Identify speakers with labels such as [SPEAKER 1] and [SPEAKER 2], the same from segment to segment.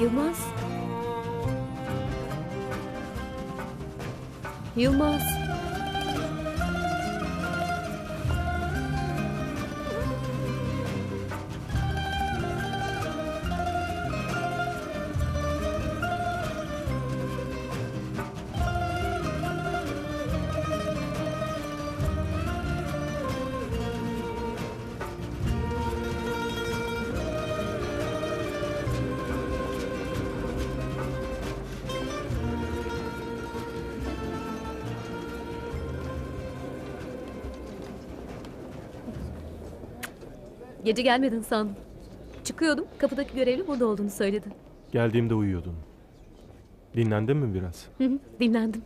[SPEAKER 1] Yılmaz. Yılmaz. Gece gelmedin sandım. Çıkıyordum. Kapıdaki görevli burada olduğunu söyledi.
[SPEAKER 2] Geldiğimde uyuyordun. Dinlendin mi biraz?
[SPEAKER 1] Hı hı, dinlendim.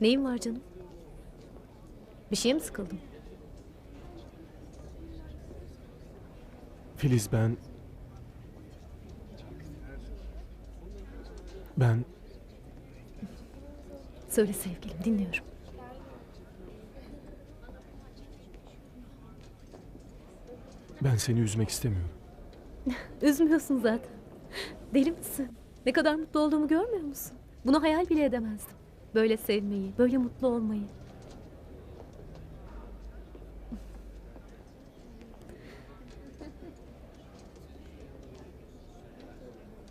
[SPEAKER 1] Neyin var canım? Bir şeye mi sıkıldın?
[SPEAKER 2] Filiz ben... Ben
[SPEAKER 1] Söyle sevgilim dinliyorum.
[SPEAKER 2] ben seni üzmek istemiyorum.
[SPEAKER 1] Üzmüyorsun zaten. Deli misin? Ne kadar mutlu olduğumu görmüyor musun? Bunu hayal bile edemezdim. Böyle sevmeyi, böyle mutlu olmayı.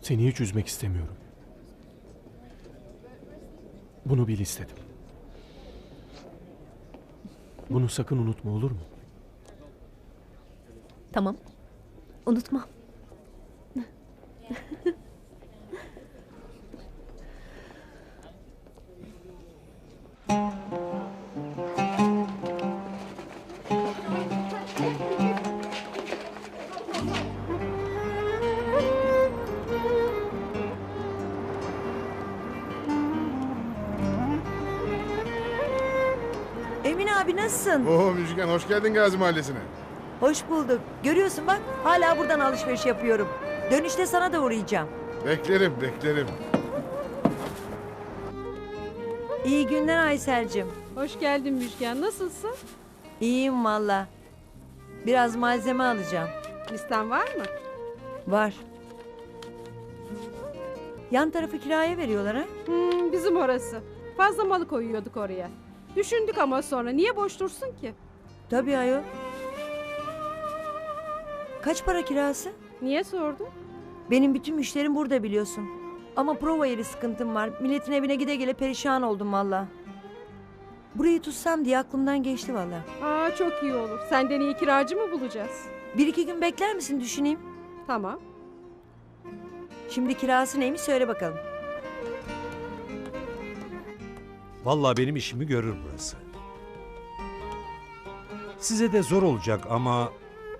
[SPEAKER 2] Seni hiç üzmek istemiyorum. Bunu bil istedim. Bunu sakın unutma olur mu?
[SPEAKER 1] Tamam. Unutmam.
[SPEAKER 3] abi nasılsın?
[SPEAKER 4] Oo Müjgan hoş geldin Gazi Mahallesi'ne.
[SPEAKER 3] Hoş bulduk. Görüyorsun bak hala buradan alışveriş yapıyorum. Dönüşte sana da uğrayacağım.
[SPEAKER 4] Beklerim beklerim.
[SPEAKER 3] İyi günler Aysel'cim.
[SPEAKER 5] Hoş geldin Müjgan. Nasılsın?
[SPEAKER 3] İyiyim valla. Biraz malzeme alacağım.
[SPEAKER 5] Listen var mı?
[SPEAKER 3] Var. Yan tarafı kiraya veriyorlar ha?
[SPEAKER 5] Hmm, bizim orası. Fazla malı koyuyorduk oraya. Düşündük ama sonra niye boş dursun ki?
[SPEAKER 3] Tabii ayol. Kaç para kirası?
[SPEAKER 5] Niye sordun?
[SPEAKER 3] Benim bütün müşterim burada biliyorsun. Ama prova yeri sıkıntım var. Milletin evine gide gele perişan oldum valla. Burayı tutsam diye aklımdan geçti valla.
[SPEAKER 5] Aa çok iyi olur. Senden iyi kiracı mı bulacağız?
[SPEAKER 3] Bir iki gün bekler misin düşüneyim?
[SPEAKER 5] Tamam.
[SPEAKER 3] Şimdi kirası neymiş söyle bakalım.
[SPEAKER 6] Vallahi benim işimi görür burası. Size de zor olacak ama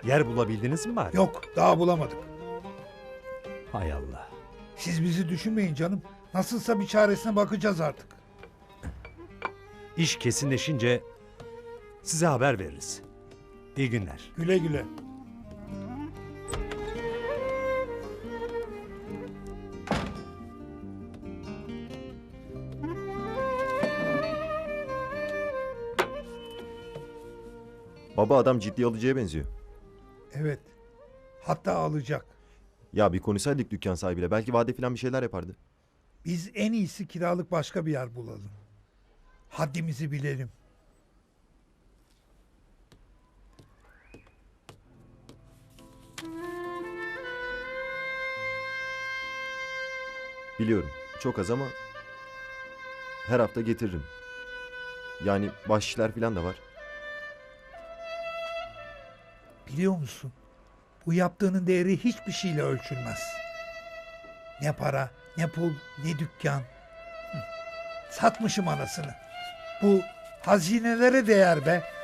[SPEAKER 6] yer bulabildiniz mi bari?
[SPEAKER 7] Yok daha bulamadık.
[SPEAKER 6] Hay Allah.
[SPEAKER 7] Siz bizi düşünmeyin canım. Nasılsa bir çaresine bakacağız artık.
[SPEAKER 6] İş kesinleşince size haber veririz. İyi günler.
[SPEAKER 7] Güle güle.
[SPEAKER 8] Baba adam ciddi alıcıya benziyor.
[SPEAKER 7] Evet. Hatta alacak.
[SPEAKER 8] Ya bir konuşsaydık dükkan sahibiyle belki vade falan bir şeyler yapardı.
[SPEAKER 7] Biz en iyisi kiralık başka bir yer bulalım. Haddimizi bilelim.
[SPEAKER 8] Biliyorum çok az ama her hafta getiririm. Yani bahşişler falan da var.
[SPEAKER 7] Biliyor musun? Bu yaptığının değeri hiçbir şeyle ölçülmez. Ne para, ne pul, ne dükkan. Satmışım anasını. Bu hazinelere değer be.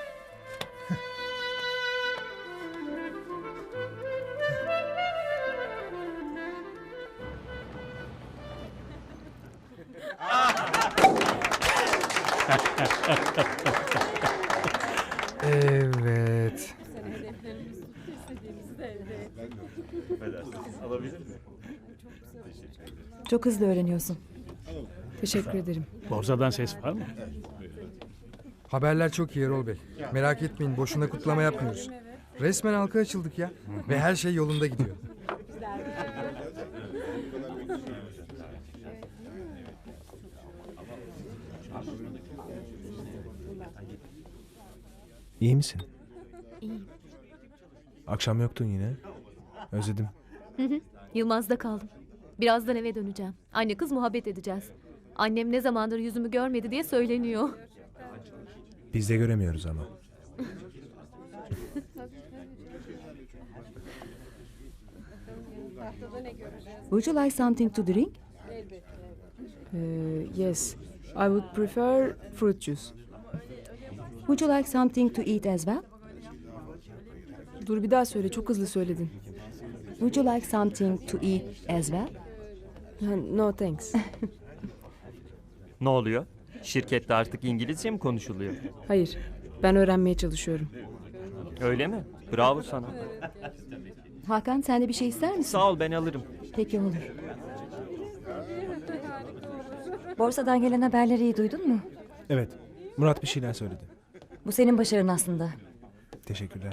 [SPEAKER 9] Evet.
[SPEAKER 10] Çok hızlı öğreniyorsun. Teşekkür ederim.
[SPEAKER 9] Borsadan ses var mı? Haberler çok iyi Erol Bey. Merak etmeyin boşuna kutlama yapmıyoruz. Resmen halka açıldık ya. Ve her şey yolunda gidiyor.
[SPEAKER 10] İyi misin?
[SPEAKER 1] İyiyim.
[SPEAKER 10] Akşam yoktun yine. Özledim.
[SPEAKER 1] Yılmaz'da kaldım. Birazdan eve döneceğim. Anne kız muhabbet edeceğiz. Annem ne zamandır yüzümü görmedi diye söyleniyor.
[SPEAKER 10] Biz de göremiyoruz ama.
[SPEAKER 11] Would you like something to drink?
[SPEAKER 12] yes, I would prefer fruit juice.
[SPEAKER 11] Would you like something to eat as well?
[SPEAKER 12] Dur bir daha söyle, çok hızlı söyledin.
[SPEAKER 11] Would you like something to eat as well?
[SPEAKER 12] No thanks.
[SPEAKER 13] Ne oluyor? Şirkette artık İngilizce mi konuşuluyor?
[SPEAKER 12] Hayır, ben öğrenmeye çalışıyorum.
[SPEAKER 13] Öyle mi? Bravo sana.
[SPEAKER 11] Hakan sen de bir şey ister misin?
[SPEAKER 13] Sağ ol ben alırım.
[SPEAKER 11] Peki olur. Borsadan gelen haberleri iyi duydun mu?
[SPEAKER 10] Evet. Murat bir şeyler söyledi.
[SPEAKER 11] Bu senin başarın aslında.
[SPEAKER 10] Teşekkürler.